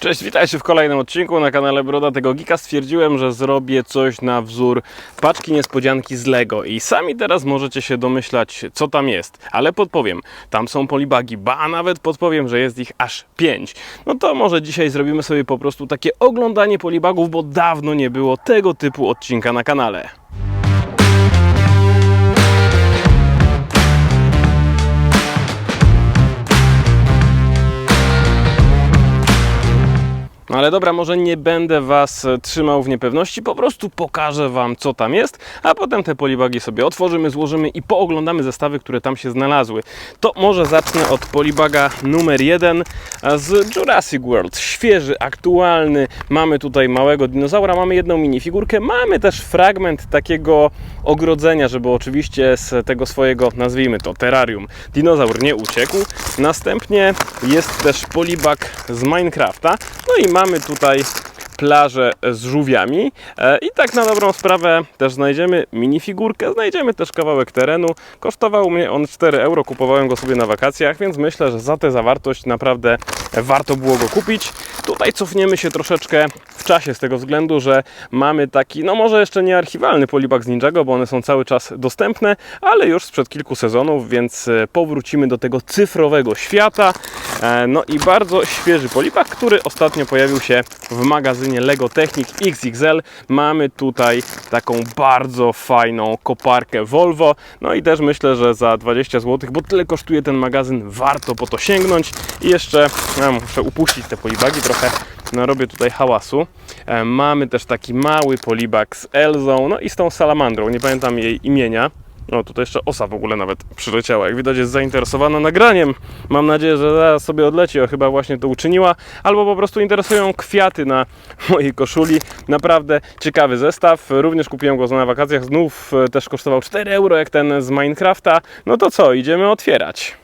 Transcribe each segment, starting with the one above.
Cześć, witajcie w kolejnym odcinku na kanale Broda tego Geeka. Stwierdziłem, że zrobię coś na wzór paczki niespodzianki z Lego i sami teraz możecie się domyślać, co tam jest. Ale podpowiem, tam są polibagi, ba, nawet podpowiem, że jest ich aż 5. No to może dzisiaj zrobimy sobie po prostu takie oglądanie polibagów, bo dawno nie było tego typu odcinka na kanale. No ale dobra, może nie będę Was e, trzymał w niepewności, po prostu pokażę Wam, co tam jest, a potem te polibagi sobie otworzymy, złożymy i pooglądamy zestawy, które tam się znalazły. To może zacznę od polibaga numer jeden a z Jurassic World. Świeży, aktualny. Mamy tutaj małego dinozaura, mamy jedną minifigurkę, mamy też fragment takiego ogrodzenia, żeby oczywiście z tego swojego, nazwijmy to, terrarium, dinozaur nie uciekł. Następnie jest też polibag z Minecrafta. No i mamy tutaj plażę z żółwiami E, i tak na dobrą sprawę też znajdziemy minifigurkę, znajdziemy też kawałek terenu. Kosztował mnie on 4 euro, kupowałem go sobie na wakacjach, więc myślę, że za tę zawartość naprawdę warto było go kupić. Tutaj cofniemy się troszeczkę w czasie z tego względu, że mamy taki, no może jeszcze nie archiwalny polibag z Ninjago, bo one są cały czas dostępne, ale już sprzed kilku sezonów, więc e, powrócimy do tego cyfrowego świata. E, No i bardzo świeży polibag, który ostatnio pojawił się w magazynie Lego Technic XXL. Mamy tutaj taką bardzo fajną koparkę Volvo. No i też myślę, że za 20 zł, bo tyle kosztuje ten magazyn, warto po to sięgnąć. I jeszcze ja muszę upuścić te polibagi trochę. No, robię tutaj hałasu. E, Mamy też taki mały polibag z Elzą, no i z tą salamandrą. Nie pamiętam jej imienia. No tutaj jeszcze osa w ogóle nawet przyleciała. Jak widać jest zainteresowana nagraniem. Mam nadzieję, że zaraz sobie odleci, o chyba właśnie to uczyniła. Albo po prostu interesują ją kwiaty na mojej koszuli. Naprawdę ciekawy zestaw. Również kupiłem go na wakacjach. Znów e, też kosztował 4 euro jak ten z Minecrafta. No to co, idziemy otwierać.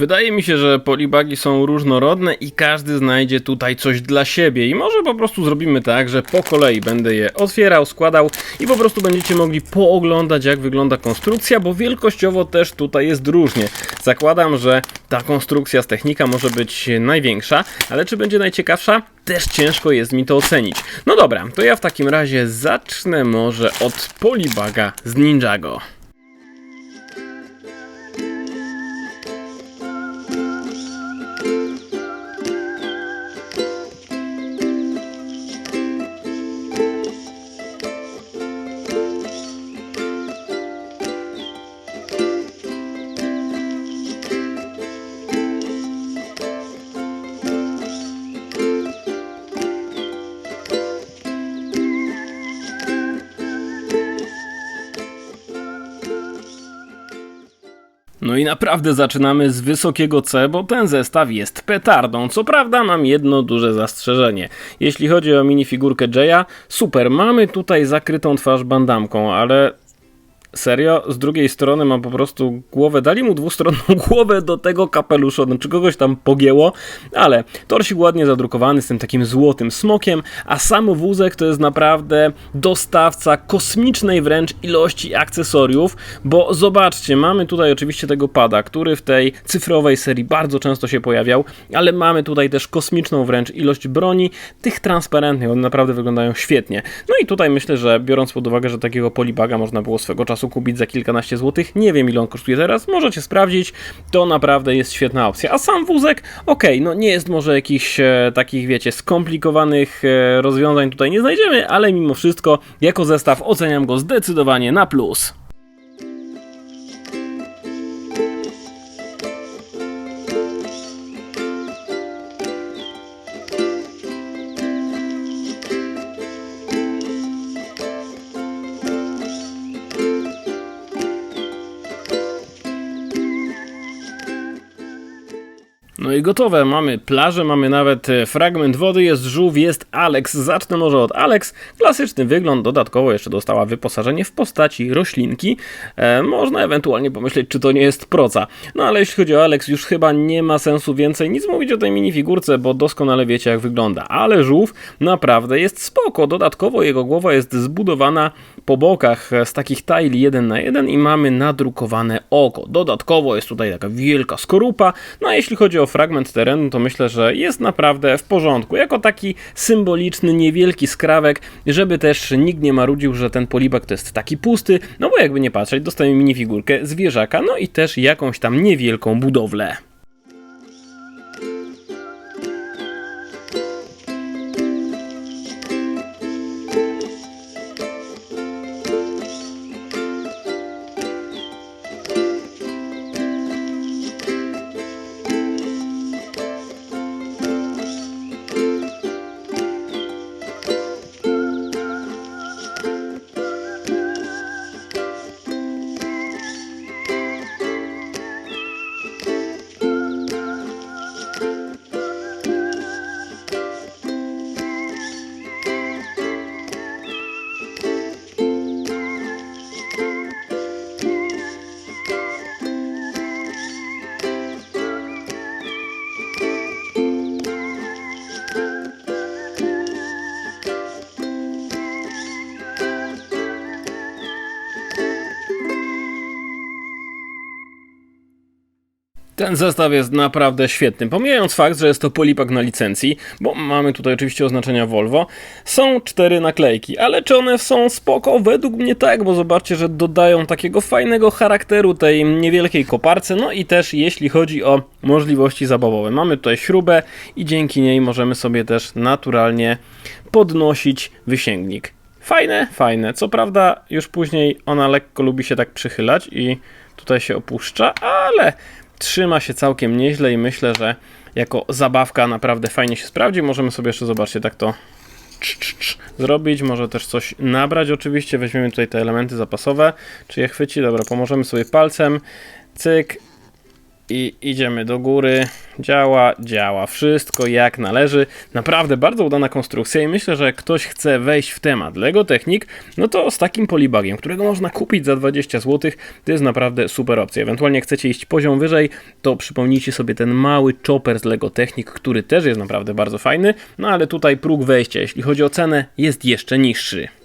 Wydaje mi się, że polibagi są różnorodne i każdy znajdzie tutaj coś dla siebie. I może po prostu zrobimy tak, że po kolei będę je otwierał, składał i po prostu będziecie mogli pooglądać, jak wygląda konstrukcja, bo wielkościowo też tutaj jest różnie. Zakładam, że ta konstrukcja z technika może być największa, ale czy będzie najciekawsza? Też ciężko jest mi to ocenić. No dobra, to ja w takim razie zacznę może od polibaga z Ninjago. No i naprawdę zaczynamy z wysokiego C, bo ten zestaw jest petardą. Co prawda mam jedno duże zastrzeżenie. Jeśli chodzi o minifigurkę Jaya, super, mamy tutaj zakrytą twarz bandamką, ale Serio? Z drugiej strony mam po prostu głowę, dali mu dwustronną głowę do tego kapelusza, no czy kogoś tam pogięło, ale torsik ładnie zadrukowany z tym takim złotym smokiem, a sam wózek to jest naprawdę dostawca kosmicznej wręcz ilości akcesoriów, bo zobaczcie, mamy tutaj oczywiście tego pada, który w tej cyfrowej serii bardzo często się pojawiał, ale mamy tutaj też kosmiczną wręcz ilość broni, tych transparentnych, one naprawdę wyglądają świetnie. No i tutaj myślę, że biorąc pod uwagę, że takiego polibaga można było swego czasu kupić za kilkanaście złotych, nie wiem ile on kosztuje teraz, możecie sprawdzić, to naprawdę jest świetna opcja. A sam wózek, okej, no nie jest może jakichś e, takich, wiecie, skomplikowanych e, rozwiązań tutaj nie znajdziemy, ale mimo wszystko jako zestaw oceniam go zdecydowanie na plus. No i gotowe, mamy plażę, mamy nawet e, fragment wody, jest żółw, jest Alex. Zacznę może od Alex. Klasyczny wygląd, dodatkowo jeszcze dostała wyposażenie w postaci roślinki. E, można ewentualnie pomyśleć, czy to nie jest proca. No ale jeśli chodzi o Alex, już chyba nie ma sensu więcej nic mówić o tej minifigurce, bo doskonale wiecie jak wygląda. Ale żółw naprawdę jest spoko. Dodatkowo jego głowa jest zbudowana po bokach z takich tajli 1 na 1 i mamy nadrukowane oko. Dodatkowo jest tutaj taka wielka skorupa, no a jeśli chodzi o fragment terenu, to myślę, że jest naprawdę w porządku. Jako taki symboliczny, niewielki skrawek, żeby też nikt nie marudził, że ten polibak to jest taki pusty, no bo jakby nie patrzeć, dostajemy minifigurkę zwierzaka, no i też jakąś tam niewielką budowlę. Ten zestaw jest naprawdę świetny. Pomijając fakt, że jest to polipak na licencji, bo mamy tutaj oczywiście oznaczenia Volvo, są cztery naklejki, ale czy one są spoko? Według mnie tak, bo zobaczcie, że dodają takiego fajnego charakteru tej niewielkiej koparce, no i też jeśli chodzi o możliwości zabawowe. Mamy tutaj śrubę i dzięki niej możemy sobie też naturalnie podnosić wysięgnik. Fajne, fajne. Co prawda już później ona lekko lubi się tak przychylać i tutaj się opuszcza, ale trzyma się całkiem nieźle i myślę, że jako zabawka naprawdę fajnie się sprawdzi. Możemy sobie jeszcze, zobaczcie, tak to cz, cz, cz, zrobić, może też coś nabrać oczywiście, weźmiemy tutaj te elementy zapasowe, czy je chwyci, dobra, pomożemy sobie palcem, cyk, i idziemy do góry. Działa, działa. Wszystko jak należy. Naprawdę bardzo udana konstrukcja i myślę, że jak ktoś chce wejść w temat Lego Technik, no to z takim polibagiem, którego można kupić za 20 zł, to jest naprawdę super opcja. Ewentualnie chcecie iść poziom wyżej, to przypomnijcie sobie ten mały chopper z Lego Technik, który też jest naprawdę bardzo fajny, no ale tutaj próg wejścia, jeśli chodzi o cenę, jest jeszcze niższy.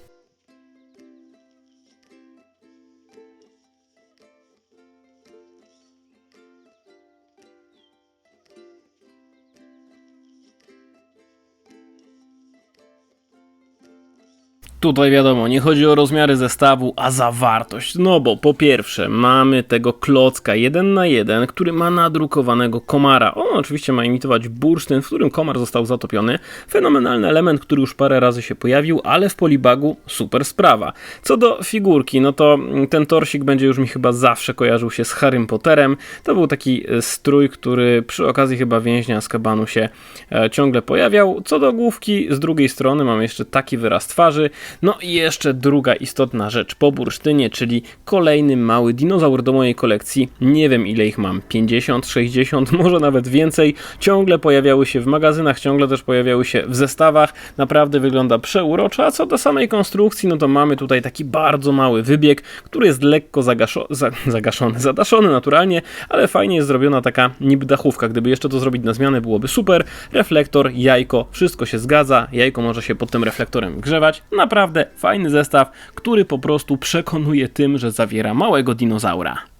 Tutaj wiadomo, nie chodzi o rozmiary zestawu, a zawartość. No bo po pierwsze, mamy tego klocka 1 na 1, który ma nadrukowanego komara. On oczywiście ma imitować bursztyn, w którym komar został zatopiony. Fenomenalny element, który już parę razy się pojawił, ale w polibagu super sprawa. Co do figurki, no to ten torsik będzie już mi chyba zawsze kojarzył się z Harrym Potterem. To był taki e, strój, który przy okazji chyba więźnia z kabanu się e, ciągle pojawiał. Co do główki, z drugiej strony mamy jeszcze taki wyraz twarzy. No i jeszcze druga istotna rzecz po bursztynie, czyli kolejny mały dinozaur do mojej kolekcji. Nie wiem ile ich mam, 50, 60, może nawet więcej. Ciągle pojawiały się w magazynach, ciągle też pojawiały się w zestawach. Naprawdę wygląda przeuroczo, a co do samej konstrukcji, no to mamy tutaj taki bardzo mały wybieg, który jest lekko zagaszo za zagaszony, zadaszony naturalnie, ale fajnie jest zrobiona taka niby dachówka. Gdyby jeszcze to zrobić na zmianę, byłoby super. Reflektor, jajko, wszystko się zgadza. Jajko może się pod tym reflektorem grzewać. Naprawdę naprawdę fajny zestaw, który po prostu przekonuje tym, że zawiera małego dinozaura.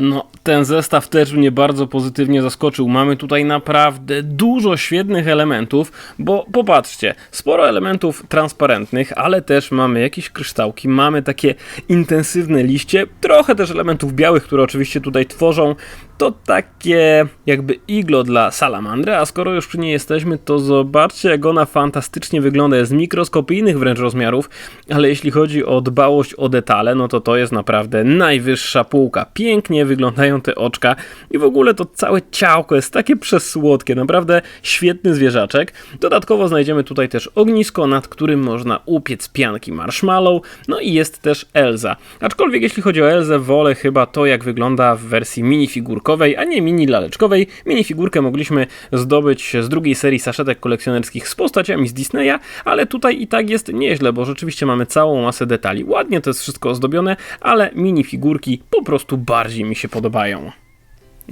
No, ten zestaw też mnie bardzo pozytywnie zaskoczył. Mamy tutaj naprawdę dużo świetnych elementów, bo popatrzcie, sporo elementów transparentnych, ale też mamy jakieś kryształki, mamy takie intensywne liście, trochę też elementów białych, które oczywiście tutaj tworzą to takie jakby iglo dla salamandry, a skoro już przy niej jesteśmy, to zobaczcie jak ona fantastycznie wygląda, jest mikroskopijnych wręcz rozmiarów, ale jeśli chodzi o dbałość o detale, no to to jest naprawdę najwyższa półka. Pięknie wyglądają te oczka i w ogóle to całe ciałko jest takie przesłodkie, naprawdę świetny zwierzaczek. Dodatkowo znajdziemy tutaj też ognisko, nad którym można upiec pianki marshmallow, no i jest też Elza. Aczkolwiek jeśli chodzi o Elzę, wolę chyba to, jak wygląda w wersji minifigurkowej, a nie mini laleczkowej. Minifigurkę mogliśmy zdobyć z drugiej serii saszetek kolekcjonerskich z postaciami z Disneya, ale tutaj i tak jest nieźle, bo rzeczywiście mamy całą masę detali. Ładnie to jest wszystko ozdobione, ale minifigurki po prostu bardziej mi się podobają.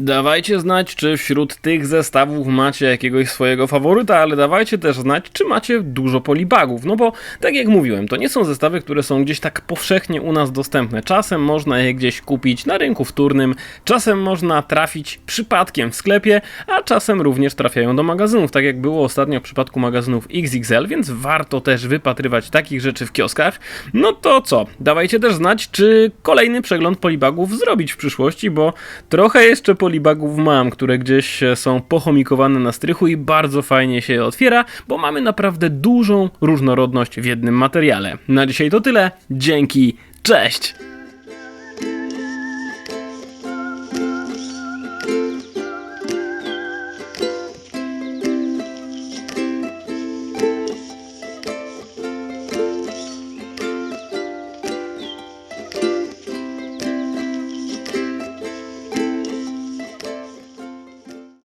Dawajcie znać, czy wśród tych zestawów macie jakiegoś swojego faworyta, ale dawajcie też znać, czy macie dużo polibagów. No bo, tak jak mówiłem, to nie są zestawy, które są gdzieś tak powszechnie u nas dostępne. Czasem można je gdzieś kupić na rynku wtórnym, czasem można trafić przypadkiem w sklepie, a czasem również trafiają do magazynów, tak jak było ostatnio w przypadku magazynów XXL, więc warto też wypatrywać takich rzeczy w kioskach. No to co? Dawajcie też znać, czy kolejny przegląd polibagów zrobić w przyszłości, bo trochę jeszcze polibagów mam, które gdzieś są pochomikowane na strychu i bardzo fajnie się je otwiera, bo mamy naprawdę dużą różnorodność w jednym materiale. Na dzisiaj to tyle. Dzięki. Cześć!